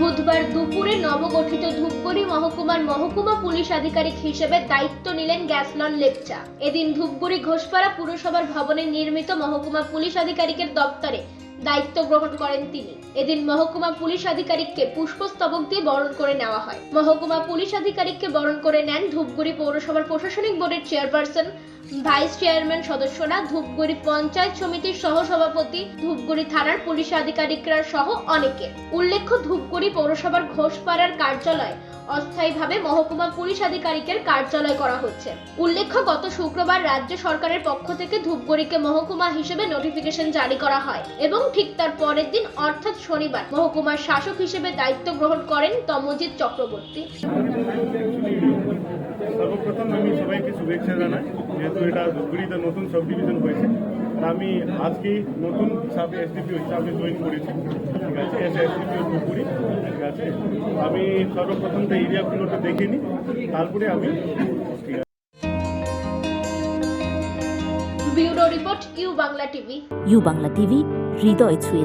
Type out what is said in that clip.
বুধবার দুপুরে নবগঠিত ধূপগুড়ি মহকুমার মহকুমা পুলিশ আধিকারিক হিসেবে দায়িত্ব নিলেন গ্যাসলন লেপচা। এদিন ধূপগুড়ি ঘোষপাড়া পুরসভার ভবনে নির্মিত মহকুমা পুলিশ আধিকারিকের দপ্তরে দায়িত্ব গ্রহণ করেন তিনি। এদিন মহকুমা পুলিশ আধিকারিককে পুষ্পস্তবক দিয়ে বরণ করে নেওয়া হয়। মহকুমা পুলিশ আধিকারিককে বরণ করে নেন ধূপগুড়ি পৌরসভার প্রশাসনিক বোর্ডের চেয়ারপারসন, ভাইস চেয়ারম্যান সদস্যরা, ধূপগুড়ি পঞ্চায়েত সমিতির সহ সভাপতি ধূপগুড়ি থানার পুলিশ আধিকারিকরা সহ অনেকে। উল্লেখ্য, ধূপগুড়ি পৌরসভার ঘোষপাড়ার কার্যালয় অস্থায়ীভাবে মহকুমা পুলিশ আধিকারিকের কার্যালয় করা হচ্ছে। উল্লেখ্য, গত শুক্রবার রাজ্য সরকারের পক্ষ থেকে ধূপগুড়িকে মহকুমা হিসেবে নোটিফিকেশন জারি করা হয় এবং ঠিক তার পরের দিন, অর্থাৎ শনিবার, মহকুমার শাসক হিসেবে দায়িত্ব গ্রহণ করেন তমজিৎ চক্রবর্তী। সর্বপ্রথম আমি সবাইকে শুভেচ্ছা জানাই, যেহেতু এটা ধূপগুড়িতে নতুন সাব ডিভিশন হয়েছে আমি আজকেই নতুন সাব এসডিপিও হিসাবে জয়েন করেছি। ঠিক আছে? এস এসডিপিও আছে আমি সর্বপ্রথম তো এরিয়াগুলোটা দেখিনি। নিই তারপরে আমি bureau report U Bangla TV. U Bangla TV হৃদয় ছুঁয়ে